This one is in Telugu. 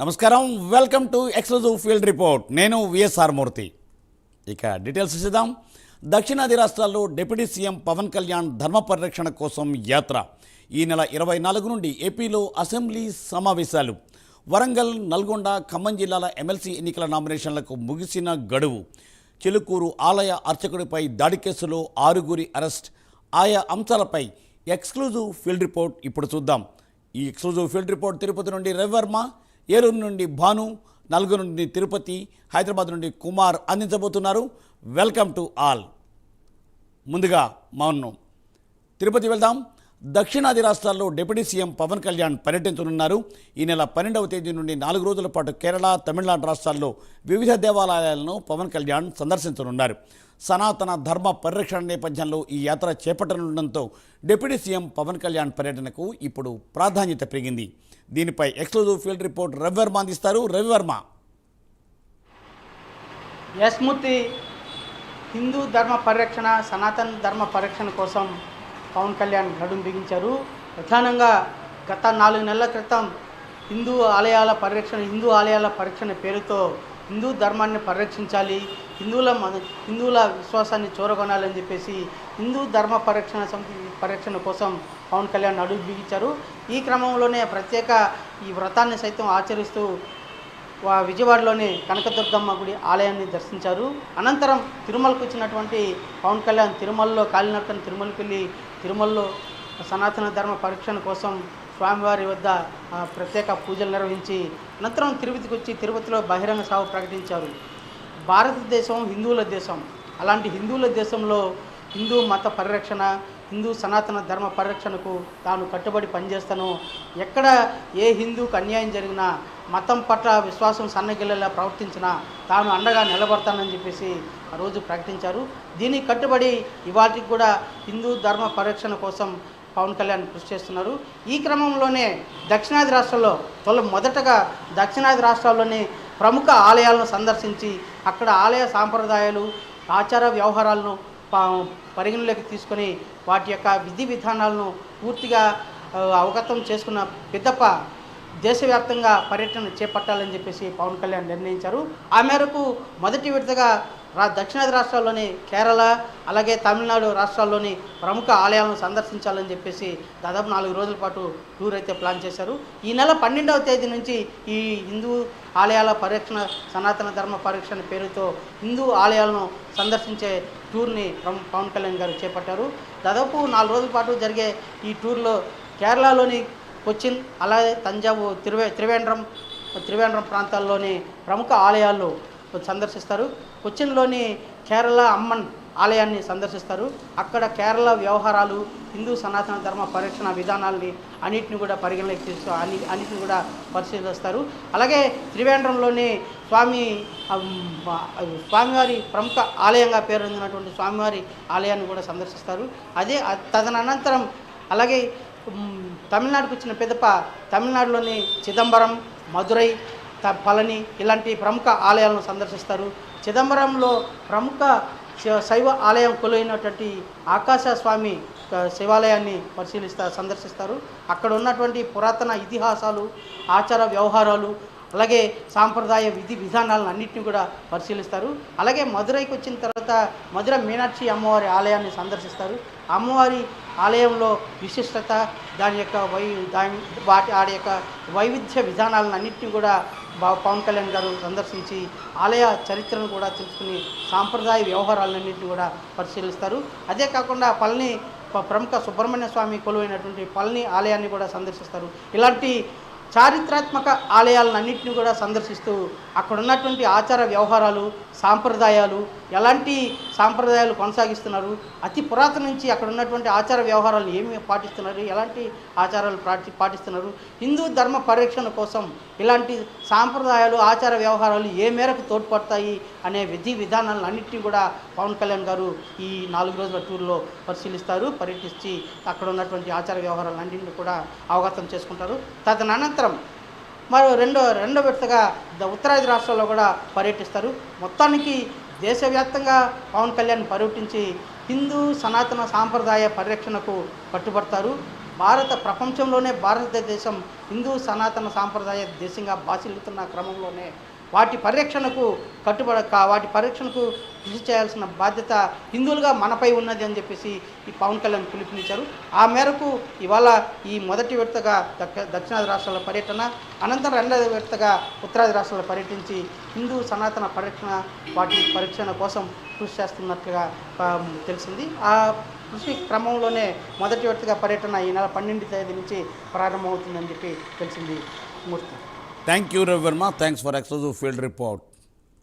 నమస్కారం. Welcome to exclusive field report. నేను విఎస్ఆర్ మూర్తి. ఇక డీటెయిల్స్ ఇద్దాం దక్షిణాది రాష్ట్రాల్లో డిప్యూటీ సీఎం పవన్ కళ్యాణ్ ధర్మ పరిరక్షణ కోసం యాత్ర. ఈ నెల ఇరవై నాలుగు నుండి ఏపీలో అసెంబ్లీ సమావేశాలు. వరంగల్ నల్గొండ ఖమ్మం జిల్లాల ఎమ్మెల్సీ ఎన్నికల నామినేషన్లకు ముగిసిన గడువు. చిలుకూరు ఆలయ అర్చకుడిపై దాడి కేసులో ఆరుగురి అరెస్ట్. ఆయా అంశాలపై ఎక్స్క్లూజివ్ ఫీల్డ్ రిపోర్ట్ ఇప్పుడు చూద్దాం. ఈ ఎక్స్క్లూజివ్ ఫీల్డ్ రిపోర్ట్ తిరుపతి నుండి రవివర్మ. ఏలూరు నుండి భాను నలుగురు నుండి తిరుపతి హైదరాబాద్ నుండి కుమార్ అందించబోతున్నారు. Welcome to all. ముందుగా మౌనం. తిరుపతి వెళ్దాం. దక్షిణాది రాష్ట్రాల్లో డిప్యూటీ సీఎం పవన్ కళ్యాణ్ పర్యటించనున్నారు. ఈ నెల పన్నెండవ తేదీ నుండి నాలుగు రోజుల పాటు కేరళ తమిళనాడు రాష్ట్రాల్లో వివిధ దేవాలయాలను పవన్ కళ్యాణ్ సందర్శించనున్నారు. సనాతన ధర్మ పరిరక్షణ నేపథ్యంలో ఈ యాత్ర చేపట్టనుండడంతో డిప్యూటీ సీఎం పవన్ కళ్యాణ్ పర్యటనకు ఇప్పుడు ప్రాధాన్యత పెరిగింది. దీనిపై ఎక్స్క్లూజివ్ ఫీల్డ్ రిపోర్ట్ రవివర్మ అందిస్తారు. రవివర్మ. యస్మూర్తి హిందూ ధర్మ పరిరక్షణ సనాతన ధర్మ పరిరక్షణ కోసం పవన్ కళ్యాణ్ నడుం బిగించారు. ప్రధానంగా గత నాలుగు నెలల క్రితం హిందూ ఆలయాల పరిరక్షణ హిందూ ఆలయాల పరిరక్షణ పేరుతో హిందూ ధర్మాన్ని పరిరక్షించాలి హిందువుల మన హిందువుల విశ్వాసాన్ని చూరగొనాలని చెప్పేసి హిందూ ధర్మ పరిరక్షణ పరిరక్షణ కోసం పవన్ కళ్యాణ్ అడుగు బిగించారు. ఈ క్రమంలోనే ప్రత్యేక ఈ వ్రతాన్ని సైతం ఆచరిస్తూ విజయవాడలోని కనకదుర్గమ్మ గుడి ఆలయాన్ని దర్శించారు. అనంతరం తిరుమలకు వచ్చినటువంటి పవన్ కళ్యాణ్ తిరుమలలో కాలినడకన తిరుమలకి వెళ్ళి తిరుమలలో సనాతన ధర్మ పరీక్షణ కోసం స్వామివారి వద్ద ప్రత్యేక పూజలు నిర్వహించి అనంతరం తిరుపతికి వచ్చి తిరుపతిలో బహిరంగ సభ ప్రకటించారు. భారతదేశం హిందువుల దేశం. అలాంటి హిందువుల దేశంలో హిందూ మత పరిరక్షణ హిందూ సనాతన ధర్మ పరిరక్షణకు తాను కట్టుబడి పనిచేస్తాను ఎక్కడ ఏ హిందూకు అన్యాయం జరిగినా మతం పట్ల విశ్వాసం సన్నగిల్లేలా ప్రవర్తించినా తాను అండగా నిలబడతానని చెప్పేసి ఆ రోజు ప్రకటించారు. దీనికి కట్టుబడి ఇవాటికి కూడా హిందూ ధర్మ పరిరక్షణ కోసం పవన్ కళ్యాణ్ కృషి చేస్తున్నారు. ఈ క్రమంలోనే దక్షిణాది రాష్ట్రాల్లో తొలి మొదటగా దక్షిణాది రాష్ట్రాల్లోని ప్రముఖ ఆలయాలను సందర్శించి అక్కడ ఆలయ సాంప్రదాయాలు ఆచార వ్యవహారాలను పరిగణలోకి తీసుకొని వాటి యొక్క విధి విధానాలను పూర్తిగా అవగతం చేసుకున్న పెద్దప్ప దేశవ్యాప్తంగా పర్యటన చేపట్టాలని చెప్పేసి పవన్ కళ్యాణ్ నిర్ణయించారు. ఆ మేరకు మొదటి విడతగా రా దక్షిణాది రాష్ట్రాల్లోని కేరళ అలాగే తమిళనాడు రాష్ట్రాల్లోని ప్రముఖ ఆలయాలను సందర్శించాలని చెప్పేసి దాదాపు నాలుగు రోజుల పాటు టూర్ అయితే ప్లాన్ చేశారు. ఈ నెల పన్నెండవ తేదీ నుంచి ఈ హిందూ ఆలయాల పరిరక్షణ సనాతన ధర్మ పరిరక్షణ పేరుతో హిందూ ఆలయాలను సందర్శించే టూర్ని పవన్ కళ్యాణ్ గారు చేపట్టారు. దాదాపు నాలుగు రోజుల పాటు జరిగే ఈ టూర్లో కేరళలోని కొచ్చిన్ అలాగే తంజావూరు త్రివే త్రివేంద్రం త్రివేంద్రం ప్రాంతాల్లోని ప్రముఖ ఆలయాలు సందర్శిస్తారు. కొచ్చిన్లోని కేరళ అమ్మన్ ఆలయాన్ని సందర్శిస్తారు. అక్కడ కేరళ వ్యవహారాలు హిందూ సనాతన ధర్మ పరిరక్షణ విధానాలని అన్నిటిని కూడా పరిగణలోకి తీసు అన్ని అన్నిటిని కూడా పరిశీలిస్తారు. అలాగే త్రివేంద్రంలోని స్వామి స్వామివారి ప్రముఖ ఆలయంగా పేరొందినటువంటి స్వామివారి ఆలయాన్ని కూడా సందర్శిస్తారు. అదే తదనంతరం అలాగే తమిళనాడుకు వచ్చిన పెదప తమిళనాడులోని చిదంబరం మధురై పళని ఇలాంటి ప్రముఖ ఆలయాలను సందర్శిస్తారు. చిదంబరంలో ప్రముఖ శైవ ఆలయం కొలువైనటువంటి ఆకాశ స్వామి శివాలయాన్ని పరిశీలిస్తారు సందర్శిస్తారు. అక్కడ ఉన్నటువంటి పురాతన ఇతిహాసాలు ఆచార వ్యవహారాలు అలాగే సాంప్రదాయ విధి విధానాలను అన్నింటినీ కూడా పరిశీలిస్తారు. అలాగే మధురైకి వచ్చిన తర్వాత మధుర మీనాక్షి అమ్మవారి ఆలయాన్ని సందర్శిస్తారు. అమ్మవారి ఆలయంలో విశిష్టత దాని యొక్క వై దాని వాటి ఆడ యొక్క వైవిధ్య విధానాలను అన్నింటినీ కూడా బా- పవన్ కళ్యాణ్ గారు సందర్శించి ఆలయ చరిత్రను కూడా తెలుసుకుని సాంప్రదాయ వ్యవహారాలన్నింటినీ కూడా పరిశీలిస్తారు. అదే కాకుండా పళని ప్రముఖ సుబ్రహ్మణ్య స్వామి కొలువైనటువంటి పళని ఆలయాన్ని కూడా సందర్శిస్తారు. ఇలాంటి చారిత్రాత్మక ఆలయాలను అన్నింటినీ కూడా సందర్శిస్తూ అక్కడ ఉన్నటువంటి ఆచార వ్యవహారాలు సాంప్రదాయాలు ఎలాంటి సాంప్రదాయాలు కొనసాగిస్తున్నారు? అతి పురాతన నుంచి అక్కడ ఉన్నటువంటి ఆచార వ్యవహారాలు ఏమి పాటిస్తున్నారు? ఎలాంటి ఆచారాలు పాటి పాటిస్తున్నారు? హిందూ ధర్మ పరిరక్షణ కోసం ఇలాంటి సాంప్రదాయాలు ఆచార వ్యవహారాలు ఏ మేరకు తోడ్పడతాయి అనే విధి విధానాలను అన్నింటినీ కూడా పవన్ కళ్యాణ్ గారు ఈ నాలుగు రోజుల టూర్లో పరిశీలిస్తారు. పర్యటించి అక్కడ ఉన్నటువంటి ఆచార వ్యవహారాలన్నింటినీ కూడా అవగతం చేసుకుంటారు. తదనంతరం మరో రెండో రెండో విడతగా ఉత్తరాది రాష్ట్రాల్లో కూడా పర్యటిస్తారు. మొత్తానికి దేశవ్యాప్తంగా పవన్ కళ్యాణ్ పర్యటించి హిందూ సనాతన సాంప్రదాయ పరిరక్షణకు కట్టుబడతారు. భారత ప్రపంచంలోనే భారతదేశం హిందూ సనాతన సాంప్రదాయ దేశంగా బాసిల్లుతున్న క్రమంలోనే వాటి పరిరక్షణకు కట్టుబడ కా- వాటి పరిరక్షణకు కృషి చేయాల్సిన బాధ్యత హిందువులుగా మనపై ఉన్నది అని చెప్పేసి ఈ పవన్ కళ్యాణ్ పిలుపునిచ్చారు. ఆ మేరకు ఇవాళ ఈ మొదటి విడతగా దక్షిణాది రాష్ట్రాల పర్యటన అనంతరం రెండవ విడతగా ఉత్తరాది రాష్ట్రాల పర్యటించి హిందూ సనాతన పరిరక్షణ వాటి పరీక్షణ కోసం కృషి చేస్తున్నట్లుగా తెలిసింది. ఆ కృషి క్రమంలోనే మొదటి విడతగా పర్యటన ఈ నెల పన్నెండు తేదీ నుంచి ప్రారంభమవుతుందని చెప్పి తెలిసింది మూర్తి. Thank you, Ravi Verma. Thanks for exclusive field report.